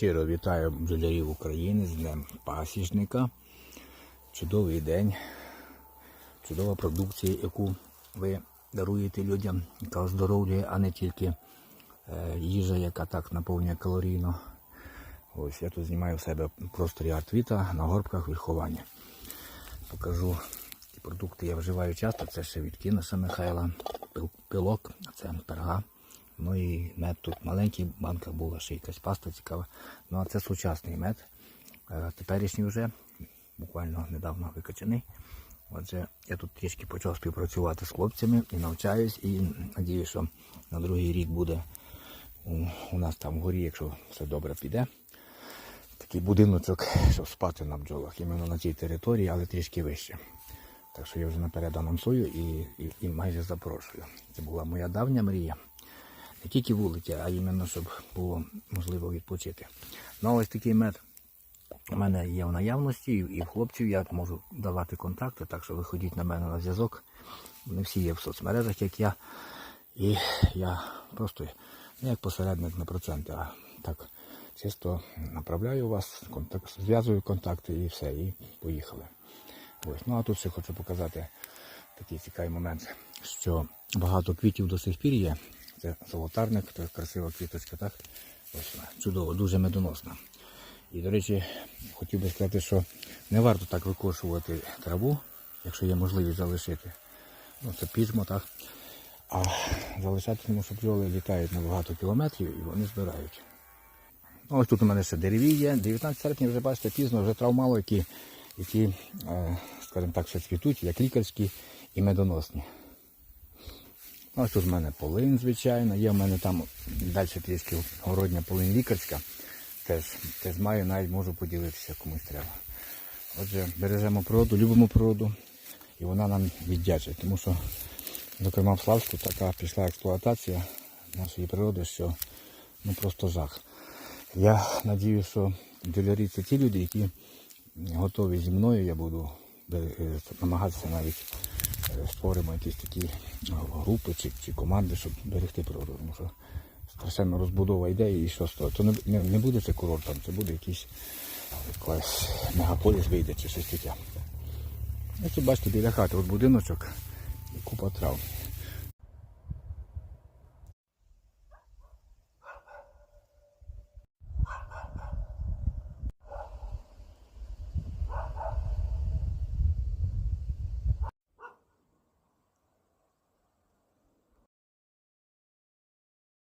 Щиро вітаю бджолярів України з Днем Пасічника. Чудовий день, чудова продукція, яку ви даруєте людям, яка оздоровлює, а не тільки е, їжа, яка так наповнює калорійно. Ось я тут знімаю в себе просторі Артвіта на горбках вільховання. Покажу ті продукти я вживаю часто. Це ще від Кіноша Михайла, пил- пилок, це перга. Ну і мед тут маленький, банка була, ще якась паста цікава. Ну а це сучасний мед. Е, Теперішній вже, буквально недавно викачаний. Отже, я тут трішки почав співпрацювати з хлопцями і навчаюсь, і надію, що на другий рік буде у, у нас там вгорі, якщо все добре піде. Такий будиночок, щоб спати на бджолах, іменно на цій території, але трішки вище. Так що я вже наперед анонсую і, і, і майже запрошую. Це була моя давня мрія. Не тільки вулиця, а іменно, щоб було можливо відпочити. Ну, ось такий мед у мене є в наявності, і в хлопців я можу давати контакти, так що виходіть на мене на зв'язок. Вони всі є в соцмережах, як я. І я просто не як посередник на проценти, а так чисто направляю вас, контакт, зв'язую контакти і все, і поїхали. Ось. Ну а тут ще хочу показати такий цікавий момент, що багато квітів до сих пір є. Це золотарник, це красива квіточка, так? Ось вона, чудово, дуже медоносна. І, до речі, хотів би сказати, що не варто так викошувати траву, якщо є можливість залишити. Ну, це пізмо, так? А залишати, тому що бджоли літають на багато кілометрів і вони збирають. Ну, ось тут у мене ще дереві є. 19 серпня вже бачите, пізно, вже трав мало, які, які е, скажімо так, ще цвітуть, як лікарські і медоносні. Ось тут в мене полин, звичайно. Є в мене там далі трішки городня полин лікарська. Теж, теж маю, навіть можу поділитися комусь треба. Отже, бережемо природу, любимо природу, і вона нам віддячить. Тому що, зокрема, в Славську така пішла експлуатація нашої природи, що ну просто жах. Я надію, що бджолярі це ті люди, які готові зі мною, я буду е, намагатися навіть е, створимо якісь такі е, групи чи, чи команди, щоб берегти природу. Тому що страшенно розбудова ідеї і що того. То не, не, не буде це курортом, це буде якийсь якийсь мегаполіс вийде чи щось таке. Ось тут бачите біля хати, от будиночок і купа трав.